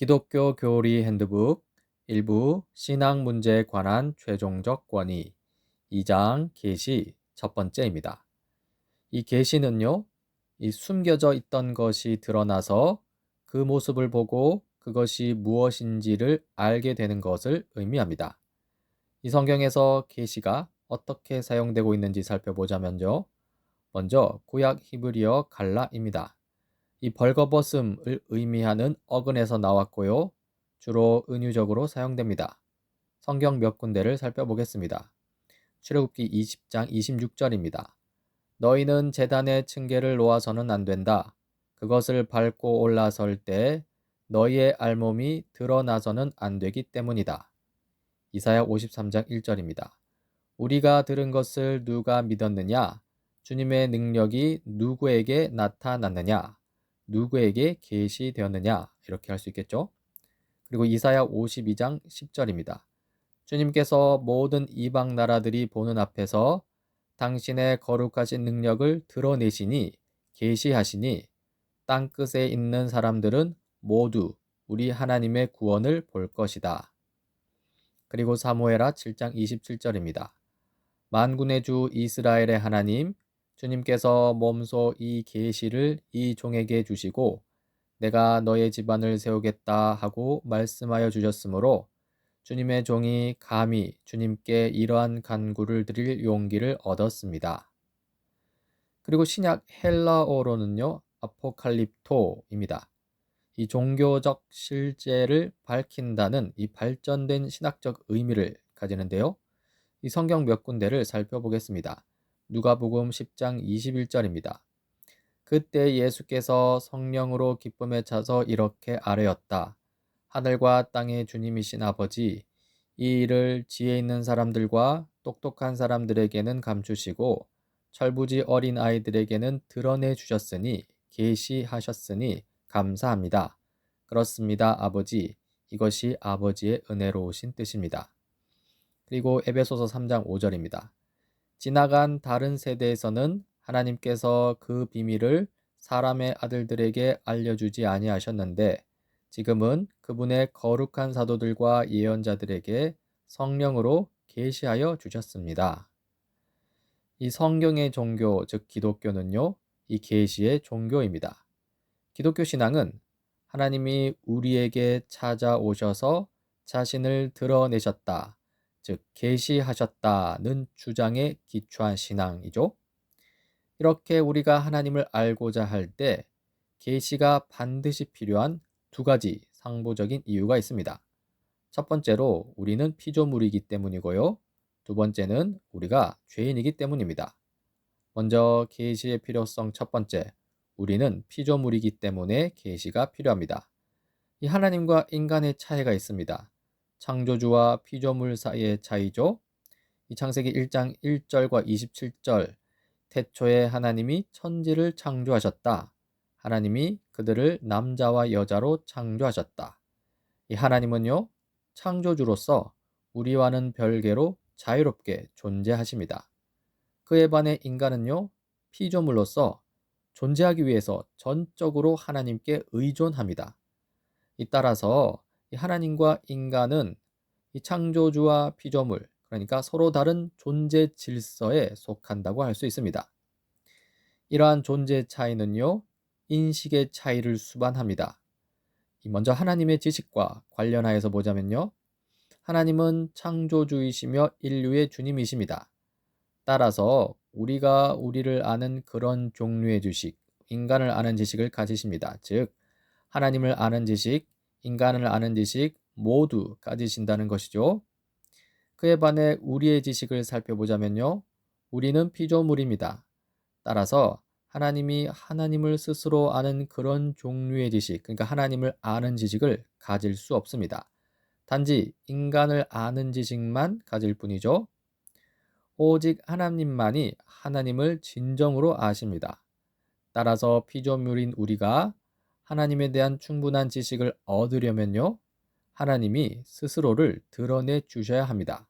기독교 교리 핸드북 일부 신앙 문제에 관한 최종적 권위 2장 계시 첫 번째입니다. 이 계시는요, 이 숨겨져 있던 것이 드러나서 그 모습을 보고 그것이 무엇인지를 알게 되는 것을 의미합니다. 이 성경에서 계시가 어떻게 사용되고 있는지 살펴보자면요. 먼저 구약 히브리어 갈라입니다. 이 벌거벗음을 의미하는 어근에서 나왔고요. 주로 은유적으로 사용됩니다. 성경 몇 군데를 살펴보겠습니다. 출애굽기 20장 26절입니다. 너희는 재단의 층계를 놓아서는 안 된다. 그것을 밟고 올라설 때 너희의 알몸이 드러나서는 안 되기 때문이다. 이사야 53장 1절입니다. 우리가 들은 것을 누가 믿었느냐? 주님의 능력이 누구에게 나타났느냐? 누구에게 계시되었느냐? 이렇게 할 수 있겠죠. 그리고 이사야 52장 10절입니다. 주님께서 모든 이방 나라들이 보는 앞에서 당신의 거룩하신 능력을 드러내시니 계시하시니 땅 끝에 있는 사람들은 모두 우리 하나님의 구원을 볼 것이다. 그리고 사무에라 7장 27절입니다. 만군의 주 이스라엘의 하나님 주님께서 몸소 이 계시를 이 종에게 주시고 내가 너의 집안을 세우겠다 하고 말씀하여 주셨으므로 주님의 종이 감히 주님께 이러한 간구를 드릴 용기를 얻었습니다. 그리고 신약 헬라어로는요, 아포칼립토입니다. 이 종교적 실제를 밝힌다는 이 발전된 신학적 의미를 가지는데요. 이 성경 몇 군데를 살펴보겠습니다. 누가복음 10장 21절입니다. 그때 예수께서 성령으로 기쁨에 차서 이렇게 아뢰었다. 하늘과 땅의 주님이신 아버지, 이 일을 지혜 있는 사람들과 똑똑한 사람들에게는 감추시고 철부지 어린 아이들에게는 드러내 주셨으니 계시하셨으니 감사합니다. 그렇습니다, 아버지. 이것이 아버지의 은혜로우신 뜻입니다. 그리고 에베소서 3장 5절입니다. 지나간 다른 세대에서는 하나님께서 그 비밀을 사람의 아들들에게 알려주지 아니하셨는데 지금은 그분의 거룩한 사도들과 예언자들에게 성령으로 계시하여 주셨습니다. 이 성경의 종교, 즉 기독교는요, 이 계시의 종교입니다. 기독교 신앙은 하나님이 우리에게 찾아오셔서 자신을 드러내셨다. 즉 계시하셨다는 주장에 기초한 신앙이죠. 이렇게 우리가 하나님을 알고자 할 때 계시가 반드시 필요한 두 가지 상보적인 이유가 있습니다. 첫 번째로 우리는 피조물이기 때문이고요. 두 번째는 우리가 죄인이기 때문입니다. 먼저 계시의 필요성 첫 번째. 우리는 피조물이기 때문에 계시가 필요합니다. 이 하나님과 인간의 차이가 있습니다. 창조주와 피조물 사이의 차이죠. 이 창세기 1장 1절과 27절 태초에 하나님이 천지를 창조하셨다. 하나님이 그들을 남자와 여자로 창조하셨다. 이 하나님은요, 창조주로서 우리와는 별개로 자유롭게 존재하십니다. 그에 반해 인간은요, 피조물로서 존재하기 위해서 전적으로 하나님께 의존합니다. 이 따라서 하나님과 인간은 이 창조주와 피조물, 그러니까 서로 다른 존재 질서에 속한다고 할 수 있습니다. 이러한 존재 차이는요, 인식의 차이를 수반합니다. 먼저 하나님의 지식과 관련하여서 보자면요. 하나님은 창조주이시며 인류의 주님이십니다. 따라서 우리가 우리를 아는 그런 종류의 지식, 인간을 아는 지식을 가지십니다. 즉, 하나님을 아는 지식, 인간을 아는 지식 모두 가지신다는 것이죠. 그에 반해 우리의 지식을 살펴보자면요. 우리는 피조물입니다. 따라서 하나님이 하나님을 스스로 아는 그런 종류의 지식, 그러니까 하나님을 아는 지식을 가질 수 없습니다. 단지 인간을 아는 지식만 가질 뿐이죠. 오직 하나님만이 하나님을 진정으로 아십니다. 따라서 피조물인 우리가 하나님에 대한 충분한 지식을 얻으려면요. 하나님이 스스로를 드러내 주셔야 합니다.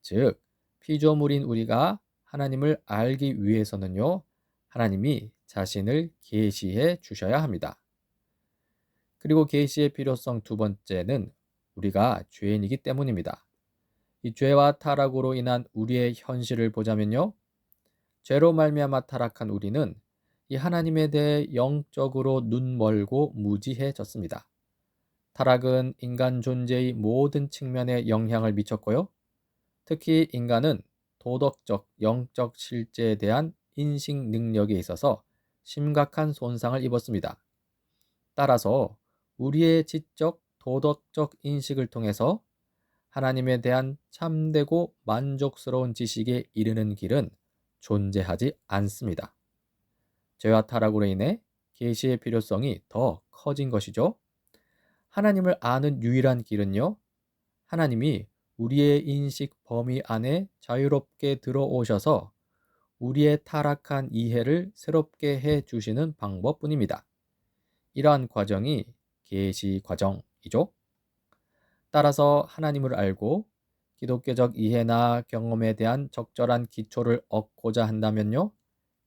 즉, 피조물인 우리가 하나님을 알기 위해서는요. 하나님이 자신을 계시해 주셔야 합니다. 그리고 계시의 필요성 두 번째는 우리가 죄인이기 때문입니다. 이 죄와 타락으로 인한 우리의 현실을 보자면요. 죄로 말미암아 타락한 우리는 이 하나님에 대해 영적으로 눈 멀고 무지해졌습니다. 타락은 인간 존재의 모든 측면에 영향을 미쳤고요. 특히 인간은 도덕적, 영적 실제에 대한 인식 능력에 있어서 심각한 손상을 입었습니다. 따라서 우리의 지적, 도덕적 인식을 통해서 하나님에 대한 참되고 만족스러운 지식에 이르는 길은 존재하지 않습니다. 죄와 타락으로 인해 계시의 필요성이 더 커진 것이죠. 하나님을 아는 유일한 길은요. 하나님이 우리의 인식 범위 안에 자유롭게 들어오셔서 우리의 타락한 이해를 새롭게 해 주시는 방법뿐입니다. 이러한 과정이 계시 과정이죠. 따라서 하나님을 알고 기독교적 이해나 경험에 대한 적절한 기초를 얻고자 한다면요.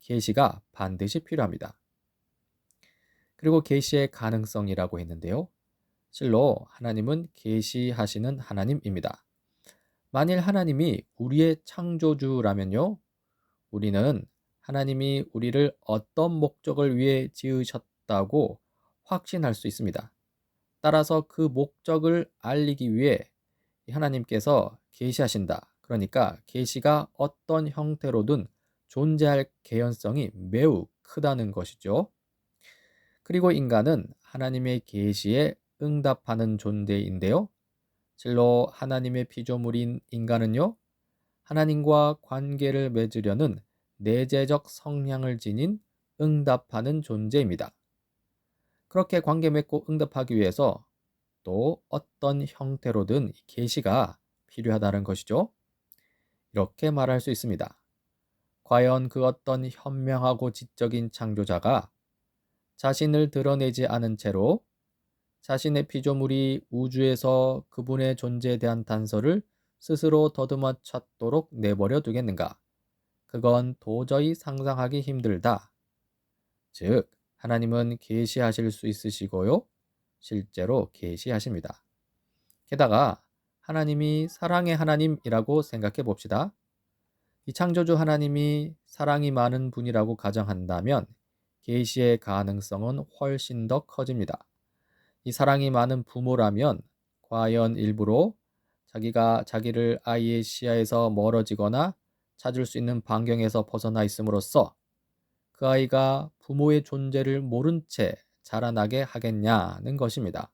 계시가 반드시 필요합니다. 그리고 계시의 가능성이라고 했는데요. 실로 하나님은 계시하시는 하나님입니다. 만일 하나님이 우리의 창조주라면요. 우리는 하나님이 우리를 어떤 목적을 위해 지으셨다고 확신할 수 있습니다. 따라서 그 목적을 알리기 위해 하나님께서 계시하신다. 그러니까 계시가 어떤 형태로든 존재할 개연성이 매우 크다는 것이죠. 그리고 인간은 하나님의 계시에 응답하는 존재인데요. 실로 하나님의 피조물인 인간은요. 하나님과 관계를 맺으려는 내재적 성향을 지닌 응답하는 존재입니다. 그렇게 관계 맺고 응답하기 위해서 또 어떤 형태로든 계시가 필요하다는 것이죠. 이렇게 말할 수 있습니다. 과연 그 어떤 현명하고 지적인 창조자가 자신을 드러내지 않은 채로 자신의 피조물이 우주에서 그분의 존재에 대한 단서를 스스로 더듬어 찾도록 내버려 두겠는가? 그건 도저히 상상하기 힘들다. 즉, 하나님은 계시하실 수 있으시고요. 실제로 계시하십니다. 게다가 하나님이 사랑의 하나님이라고 생각해 봅시다. 이 창조주 하나님이 사랑이 많은 분이라고 가정한다면 계시의 가능성은 훨씬 더 커집니다. 이 사랑이 많은 부모라면 과연 일부러 자기가 자기를 아이의 시야에서 멀어지거나 찾을 수 있는 반경에서 벗어나 있음으로써 그 아이가 부모의 존재를 모른 채 자라나게 하겠냐는 것입니다.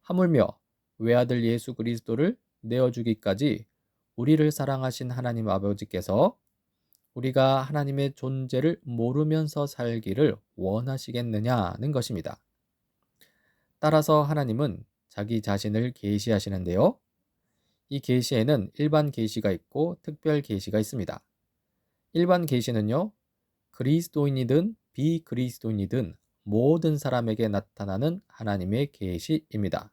하물며 외아들 예수 그리스도를 내어주기까지 우리를 사랑하신 하나님 아버지께서 우리가 하나님의 존재를 모르면서 살기를 원하시겠느냐는 것입니다. 따라서 하나님은 자기 자신을 계시하시는데요. 이 계시에는 일반 계시가 있고 특별 계시가 있습니다. 일반 계시는요. 그리스도인이든 비그리스도인이든 모든 사람에게 나타나는 하나님의 계시입니다.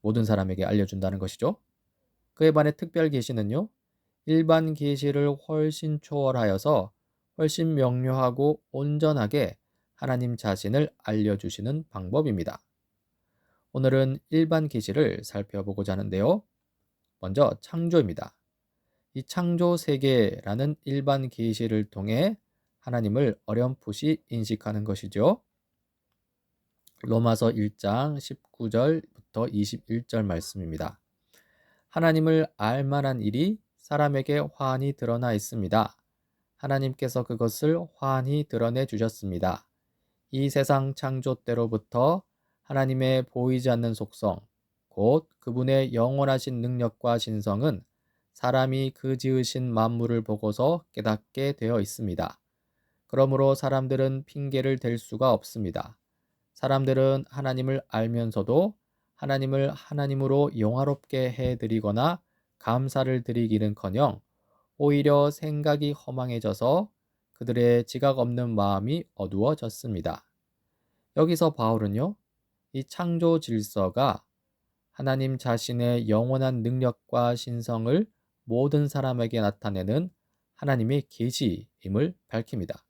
모든 사람에게 알려준다는 것이죠. 그에 반해 특별 계시는요. 일반 계시를 훨씬 초월하여서 훨씬 명료하고 온전하게 하나님 자신을 알려주시는 방법입니다. 오늘은 일반 계시를 살펴보고자 하는데요. 먼저 창조입니다. 이 창조 세계라는 일반 계시를 통해 하나님을 어렴풋이 인식하는 것이죠. 로마서 1장 19절부터 21절 말씀입니다. 하나님을 알 만한 일이 사람에게 환히 드러나 있습니다. 하나님께서 그것을 환히 드러내 주셨습니다. 이 세상 창조 때로부터 하나님의 보이지 않는 속성, 곧 그분의 영원하신 능력과 신성은 사람이 그 지으신 만물을 보고서 깨닫게 되어 있습니다. 그러므로 사람들은 핑계를 댈 수가 없습니다. 사람들은 하나님을 알면서도 하나님을 하나님으로 영화롭게 해드리거나 감사를 드리기는 커녕 오히려 생각이 허망해져서 그들의 지각 없는 마음이 어두워졌습니다. 여기서 바울은요, 이 창조 질서가 하나님 자신의 영원한 능력과 신성을 모든 사람에게 나타내는 하나님의 계시임을 밝힙니다.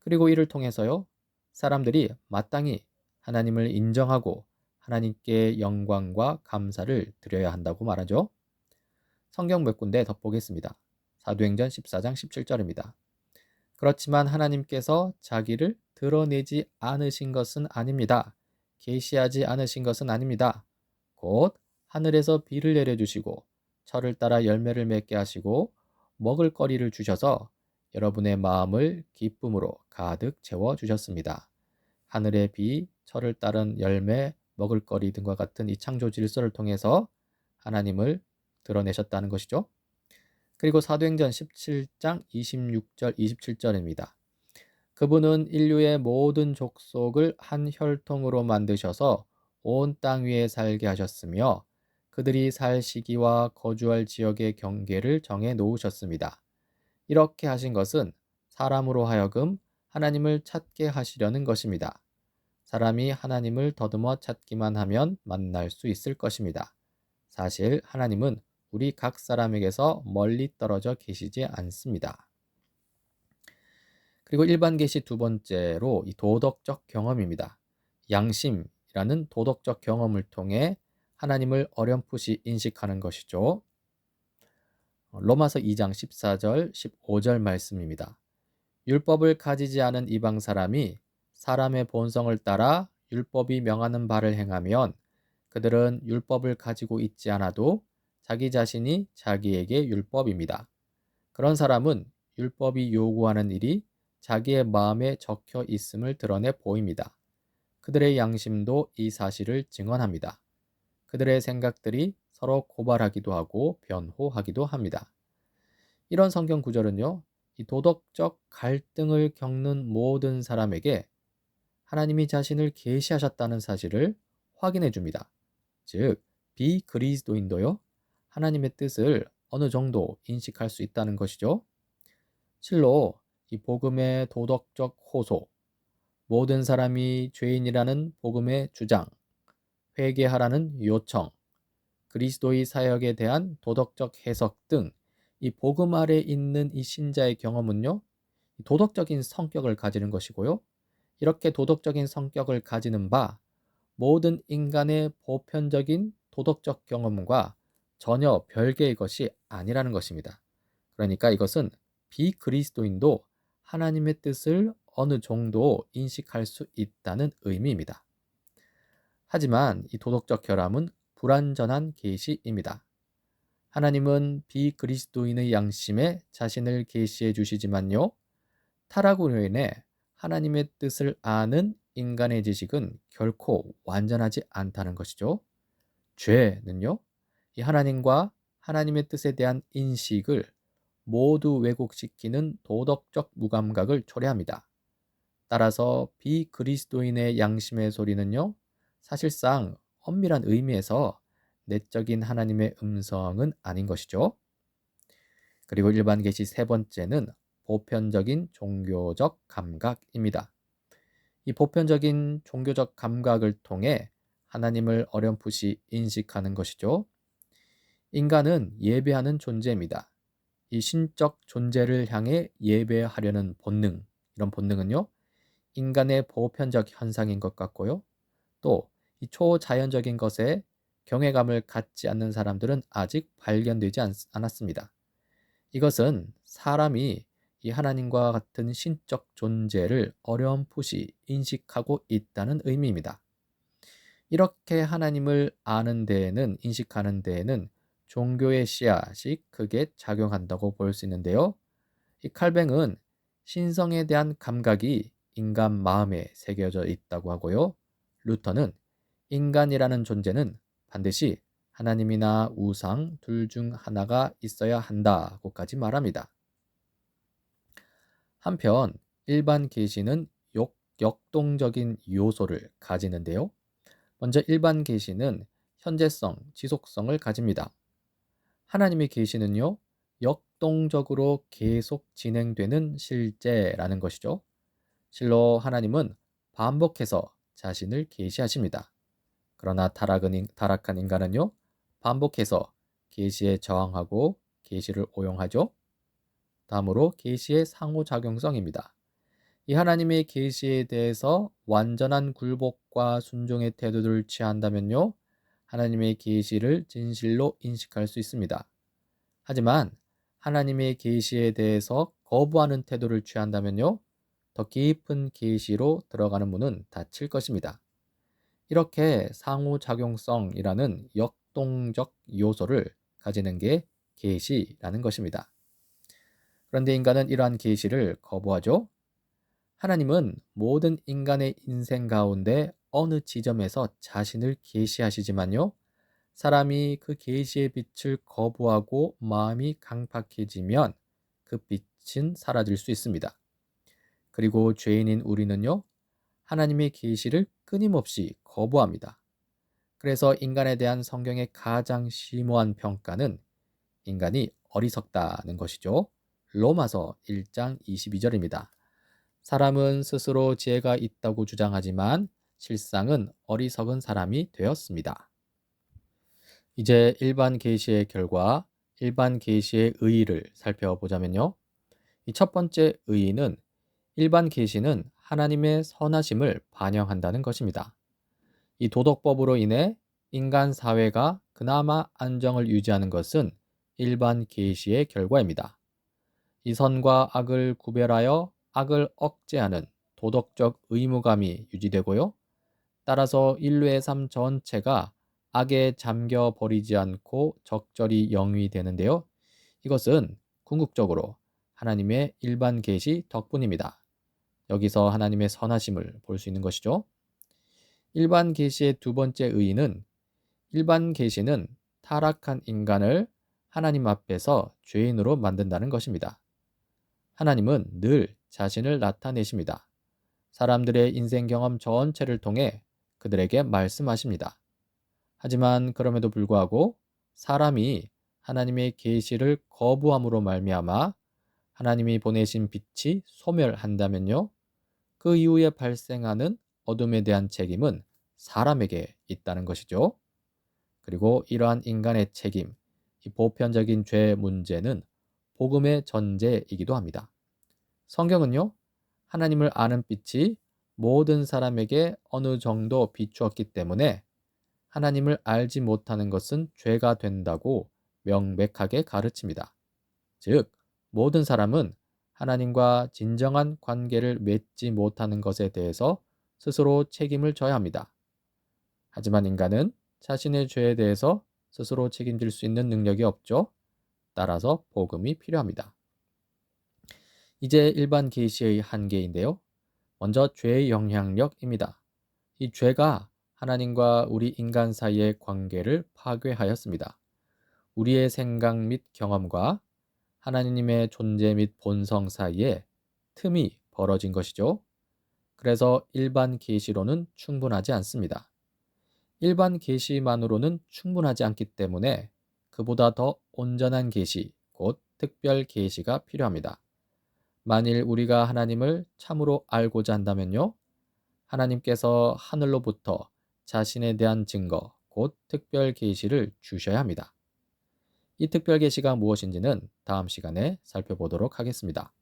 그리고 이를 통해서요, 사람들이 마땅히 하나님을 인정하고 하나님께 영광과 감사를 드려야 한다고 말하죠. 성경 몇 군데 덧보겠습니다. 사도행전 14장 17절입니다. 그렇지만 하나님께서 자기를 드러내지 않으신 것은 아닙니다. 계시하지 않으신 것은 아닙니다. 곧 하늘에서 비를 내려주시고 철을 따라 열매를 맺게 하시고 먹을 거리를 주셔서 여러분의 마음을 기쁨으로 가득 채워 주셨습니다. 하늘의 비, 철을 따른 열매, 먹을 거리 등과 같은 이 창조 질서를 통해서 하나님을 드러내셨다는 것이죠. 그리고 사도행전 17장 26절 27절입니다. 그분은 인류의 모든 족속을 한 혈통으로 만드셔서 온 땅 위에 살게 하셨으며 그들이 살 시기와 거주할 지역의 경계를 정해 놓으셨습니다. 이렇게 하신 것은 사람으로 하여금 하나님을 찾게 하시려는 것입니다. 사람이 하나님을 더듬어 찾기만 하면 만날 수 있을 것입니다. 사실 하나님은 우리 각 사람에게서 멀리 떨어져 계시지 않습니다. 그리고 일반 계시 두 번째로 이 도덕적 경험입니다. 양심이라는 도덕적 경험을 통해 하나님을 어렴풋이 인식하는 것이죠. 로마서 2장 14절 15절 말씀입니다. 율법을 가지지 않은 이방 사람이 사람의 본성을 따라 율법이 명하는 바를 행하면 그들은 율법을 가지고 있지 않아도 자기 자신이 자기에게 율법입니다. 그런 사람은 율법이 요구하는 일이 자기의 마음에 적혀 있음을 드러내 보입니다. 그들의 양심도 이 사실을 증언합니다. 그들의 생각들이 서로 고발하기도 하고 변호하기도 합니다. 이런 성경 구절은요, 이 도덕적 갈등을 겪는 모든 사람에게 하나님이 자신을 계시하셨다는 사실을 확인해 줍니다. 즉, 비그리스도인도요, 하나님의 뜻을 어느 정도 인식할 수 있다는 것이죠. 실로 이 복음의 도덕적 호소, 모든 사람이 죄인이라는 복음의 주장, 회개하라는 요청, 그리스도의 사역에 대한 도덕적 해석 등 이 복음 아래 있는 이 신자의 경험은요, 도덕적인 성격을 가지는 것이고요. 이렇게 도덕적인 성격을 가지는 바 모든 인간의 보편적인 도덕적 경험과 전혀 별개의 것이 아니라는 것입니다. 그러니까 이것은 비그리스도인도 하나님의 뜻을 어느 정도 인식할 수 있다는 의미입니다. 하지만 이 도덕적 결함은 불완전한 계시입니다. 하나님은 비그리스도인의 양심에 자신을 계시해 주시지만요. 타락으로 인해 하나님의 뜻을 아는 인간의 지식은 결코 완전하지 않다는 것이죠. 죄는요. 이 하나님과 하나님의 뜻에 대한 인식을 모두 왜곡시키는 도덕적 무감각을 초래합니다. 따라서 비그리스도인의 양심의 소리는요, 사실상 엄밀한 의미에서 내적인 하나님의 음성은 아닌 것이죠. 그리고 일반 계시 세 번째는 보편적인 종교적 감각입니다. 이 보편적인 종교적 감각을 통해 하나님을 어렴풋이 인식하는 것이죠. 인간은 예배하는 존재입니다. 이 신적 존재를 향해 예배하려는 본능, 이런 본능은요, 인간의 보편적 현상인 것 같고요. 또 이 초자연적인 것에 경외감을 갖지 않는 사람들은 아직 발견되지 않, 않았습니다. 이것은 사람이 이 하나님과 같은 신적 존재를 어렴풋이 인식하고 있다는 의미입니다. 이렇게 하나님을 아는 데에는, 인식하는 데에는 종교의 씨앗이 크게 작용한다고 볼 수 있는데요. 이 칼뱅은 신성에 대한 감각이 인간 마음에 새겨져 있다고 하고요. 루터는 인간이라는 존재는 반드시 하나님이나 우상 둘 중 하나가 있어야 한다고까지 말합니다. 한편 일반 계시는 역동적인 요소를 가지는데요. 먼저 일반 계시는 현재성, 지속성을 가집니다. 하나님의 계시는요, 역동적으로 계속 진행되는 실제라는 것이죠. 실로 하나님은 반복해서 자신을 계시하십니다. 그러나 타락은, 타락한 인간은요, 반복해서 계시에 저항하고 계시를 오용하죠. 다음으로 계시의 상호작용성입니다. 이 하나님의 계시에 대해서 완전한 굴복과 순종의 태도를 취한다면요. 하나님의 계시를 진실로 인식할 수 있습니다. 하지만 하나님의 계시에 대해서 거부하는 태도를 취한다면요. 더 깊은 계시로 들어가는 문은 닫힐 것입니다. 이렇게 상호작용성이라는 역동적 요소를 가지는 게 계시라는 것입니다. 그런데 인간은 이러한 계시를 거부하죠. 하나님은 모든 인간의 인생 가운데 어느 지점에서 자신을 계시하시지만요. 사람이 그 계시의 빛을 거부하고 마음이 강팍해지면 그 빛은 사라질 수 있습니다. 그리고 죄인인 우리는요. 하나님의 계시를 끊임없이 거부합니다. 그래서 인간에 대한 성경의 가장 심오한 평가는 인간이 어리석다는 것이죠. 로마서 1장 22절입니다. 사람은 스스로 지혜가 있다고 주장하지만 실상은 어리석은 사람이 되었습니다. 이제 일반 계시의 결과, 일반 계시의 의의를 살펴보자면요. 이 첫 번째 의의는 일반 계시는 하나님의 선하심을 반영한다는 것입니다. 이 도덕법으로 인해 인간 사회가 그나마 안정을 유지하는 것은 일반 계시의 결과입니다. 이 선과 악을 구별하여 악을 억제하는 도덕적 의무감이 유지되고요. 따라서 인류의 삶 전체가 악에 잠겨 버리지 않고 적절히 영위 되는데요. 이것은 궁극적으로 하나님의 일반 계시 덕분입니다. 여기서 하나님의 선하심을 볼 수 있는 것이죠. 일반 계시의 두 번째 의의는 일반 계시는 타락한 인간을 하나님 앞에서 죄인으로 만든다는 것입니다. 하나님은 늘 자신을 나타내십니다. 사람들의 인생 경험 전체를 통해 그들에게 말씀하십니다. 하지만 그럼에도 불구하고 사람이 하나님의 계시를 거부함으로 말미암아 하나님이 보내신 빛이 소멸한다면요. 그 이후에 발생하는 어둠에 대한 책임은 사람에게 있다는 것이죠. 그리고 이러한 인간의 책임, 이 보편적인 죄 문제는 복음의 전제이기도 합니다. 성경은요, 하나님을 아는 빛이 모든 사람에게 어느 정도 비추었기 때문에 하나님을 알지 못하는 것은 죄가 된다고 명백하게 가르칩니다. 즉, 모든 사람은 하나님과 진정한 관계를 맺지 못하는 것에 대해서 스스로 책임을 져야 합니다. 하지만 인간은 자신의 죄에 대해서 스스로 책임질 수 있는 능력이 없죠. 따라서 복음이 필요합니다. 이제 일반 계시의 한계인데요. 먼저 죄의 영향력입니다. 이 죄가 하나님과 우리 인간 사이의 관계를 파괴하였습니다. 우리의 생각 및 경험과 하나님의 존재 및 본성 사이에 틈이 벌어진 것이죠. 그래서 일반 계시로는 충분하지 않습니다. 일반 계시만으로는 충분하지 않기 때문에 그보다 더 온전한 계시, 곧 특별 계시가 필요합니다. 만일 우리가 하나님을 참으로 알고자 한다면요. 하나님께서 하늘로부터 자신에 대한 증거, 곧 특별 계시를 주셔야 합니다. 이 특별 계시가 무엇인지는 다음 시간에 살펴보도록 하겠습니다.